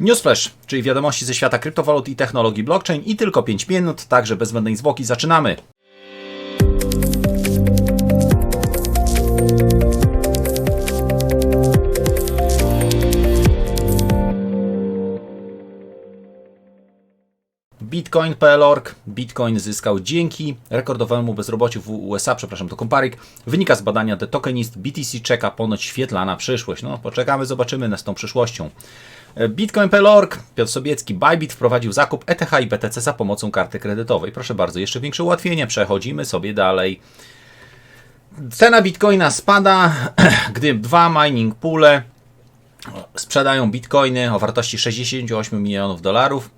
Newsflash, czyli wiadomości ze świata kryptowalut i technologii blockchain i tylko 5 minut, także bez zbędnej zwłoki zaczynamy. Bitcoin.pl.org Bitcoin zyskał dzięki rekordowemu bezrobociu w USA, przepraszam, to Comparik. Wynika z badania The Tokenist. BTC czeka ponoć świetlana przyszłość. No, poczekamy, zobaczymy nas tą przyszłością. Bitcoin.pl.org Piotr Sobiecki, Bybit wprowadził zakup ETH i BTC za pomocą karty kredytowej. Proszę bardzo, jeszcze większe ułatwienie. Przechodzimy sobie dalej. Cena Bitcoina spada, gdy dwa mining poole sprzedają bitcoiny o wartości 68 milionów dolarów.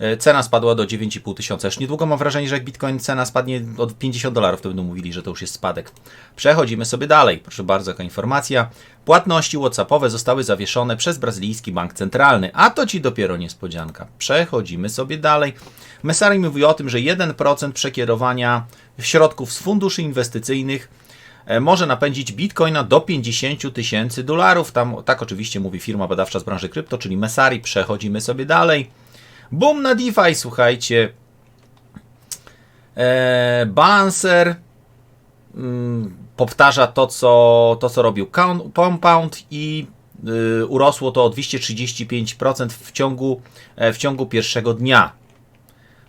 E, Cena spadła do 9,5 tysiąca. Już niedługo mam wrażenie, że jak bitcoin cena spadnie od 50 dolarów, to będą mówili, że to już jest spadek. Przechodzimy sobie dalej. Proszę bardzo, jaka informacja. Płatności WhatsAppowe zostały zawieszone przez brazylijski bank centralny. A to ci dopiero niespodzianka. Przechodzimy sobie dalej. Messari mówi o tym, że 1% przekierowania środków z funduszy inwestycyjnych e, może napędzić bitcoina do 50 tysięcy dolarów. Tam, tak oczywiście mówi firma badawcza z branży krypto, czyli Messari. Przechodzimy sobie dalej. Boom na DeFi, słuchajcie. Eee, Balancer mm, powtarza to co, to, co robił Compound i y, urosło to o 235% w ciągu, e, w ciągu pierwszego dnia.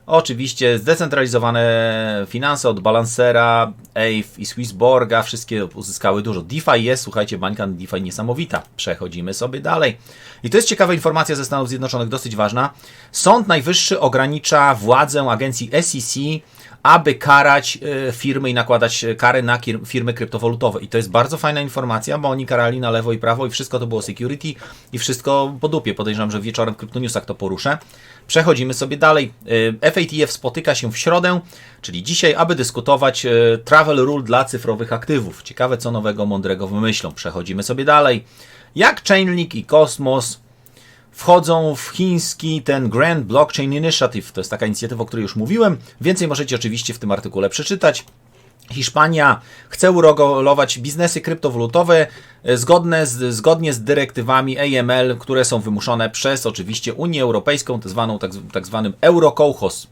Oczywiście zdecentralizowane finanse od Balancera, Aave i Swissborga, wszystkie uzyskały dużo. DeFi jest, słuchajcie, bańka DeFi niesamowita. Przechodzimy sobie dalej. I to jest ciekawa informacja ze Stanów Zjednoczonych, dosyć ważna. Sąd Najwyższy ogranicza władzę agencji SEC, aby karać e, firmy i nakładać e, kary na firmy kryptowalutowe. I to jest bardzo fajna informacja, bo oni karali na lewo i prawo i wszystko to było security i wszystko po dupie. Podejrzewam, że wieczorem w Kryptonewsach to poruszę. Przechodzimy sobie dalej. E, FATF spotyka się w środę, czyli dzisiaj, aby dyskutować e, travel rule dla cyfrowych aktywów. Ciekawe, co nowego, mądrego wymyślą. Przechodzimy sobie dalej. Jak Chainlink i Cosmos wchodzą w chiński ten Grand Blockchain Initiative. To jest taka inicjatywa, o której już mówiłem. Więcej możecie oczywiście w tym artykule przeczytać. Hiszpania chce uregulować biznesy kryptowalutowe e, zgodne z, zgodnie z dyrektywami AML, które są wymuszone przez oczywiście Unię Europejską, zwaną tak, tak zwanym Eurokołchos.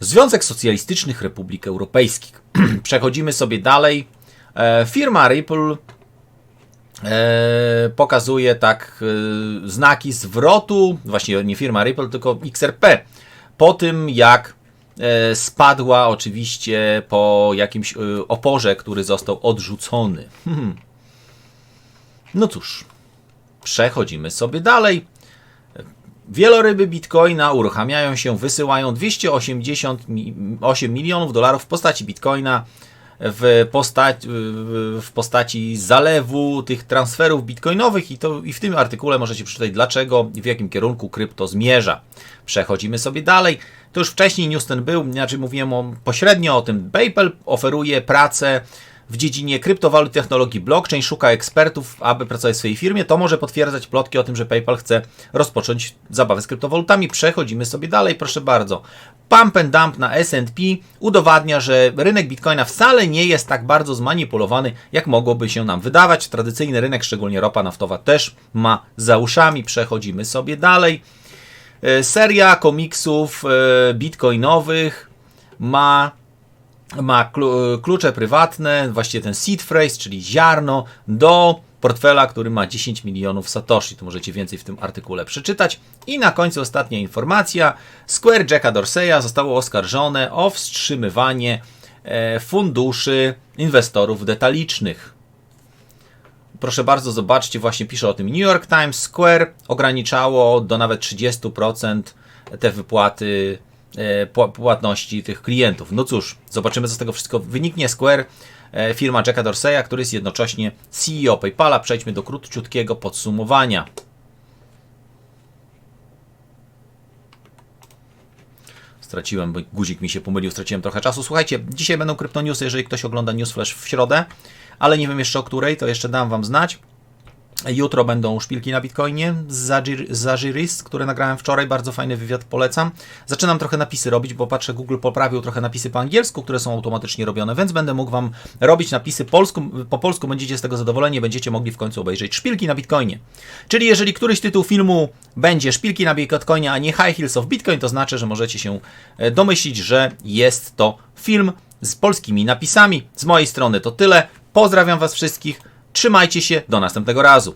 Związek Socjalistycznych Republik Europejskich. Przechodzimy sobie dalej. E, firma Ripple pokazuje tak e, znaki zwrotu, właśnie nie firma Ripple, tylko XRP, po tym jak e, spadła oczywiście po jakimś e, oporze, który został odrzucony. Hmm. No cóż, przechodzimy sobie dalej. Wieloryby bitcoina uruchamiają się, wysyłają 288 milionów dolarów w postaci bitcoina w postaci, w postaci zalewu tych transferów bitcoinowych i, to, i w tym artykule możecie przeczytać dlaczego i w jakim kierunku krypto zmierza. Przechodzimy sobie dalej. To już wcześniej news ten był, znaczy mówiłem o, pośrednio o tym. PayPal oferuje pracę w dziedzinie kryptowalut, technologii blockchain, szuka ekspertów, aby pracować w swojej firmie. To może potwierdzać plotki o tym, że PayPal chce rozpocząć zabawę z kryptowalutami. Przechodzimy sobie dalej, proszę bardzo. Pump and dump na S&P udowadnia, że rynek Bitcoina wcale nie jest tak bardzo zmanipulowany, jak mogłoby się nam wydawać. Tradycyjny rynek, szczególnie ropa naftowa, też ma za uszami. Przechodzimy sobie dalej. E, Seria komiksów e, bitcoinowych ma ma klu- klucze prywatne, właściwie ten seed phrase, czyli ziarno, do portfela, który ma 10 milionów satoshi. Tu możecie więcej w tym artykule przeczytać. I na końcu ostatnia informacja. Square Jacka Dorseya zostało oskarżone o wstrzymywanie e, funduszy inwestorów detalicznych. Proszę bardzo, zobaczcie, właśnie pisze o tym New York Times. Square ograniczało do nawet 30% te wypłaty pła- płatności tych klientów. No cóż, zobaczymy, co z tego wszystko wyniknie. Square, e, firma Jacka Dorseya, który jest jednocześnie CEO PayPala. Przejdźmy do króciutkiego podsumowania. Straciłem, bo guzik mi się pomylił, straciłem trochę czasu. Słuchajcie, dzisiaj będą kryptonewsy, jeżeli ktoś ogląda Newsflash w środę, ale nie wiem jeszcze o której, to jeszcze dam Wam znać. Jutro będą szpilki na Bitcoinie z Zagir- z Zagiris, które nagrałem wczoraj. Bardzo fajny wywiad, polecam. Zaczynam trochę napisy robić, bo patrzę, Google poprawił trochę napisy po angielsku, które są automatycznie robione, więc będę mógł Wam robić napisy polsku, po polsku. Będziecie z tego zadowoleni, będziecie mogli w końcu obejrzeć szpilki na Bitcoinie. Czyli jeżeli któryś tytuł filmu będzie szpilki na Bitcoinie, a nie High Heels of Bitcoin, to znaczy, że możecie się e, domyślić, że jest to film z polskimi napisami. Z mojej strony to tyle. Pozdrawiam Was wszystkich. Trzymajcie się. Do następnego razu.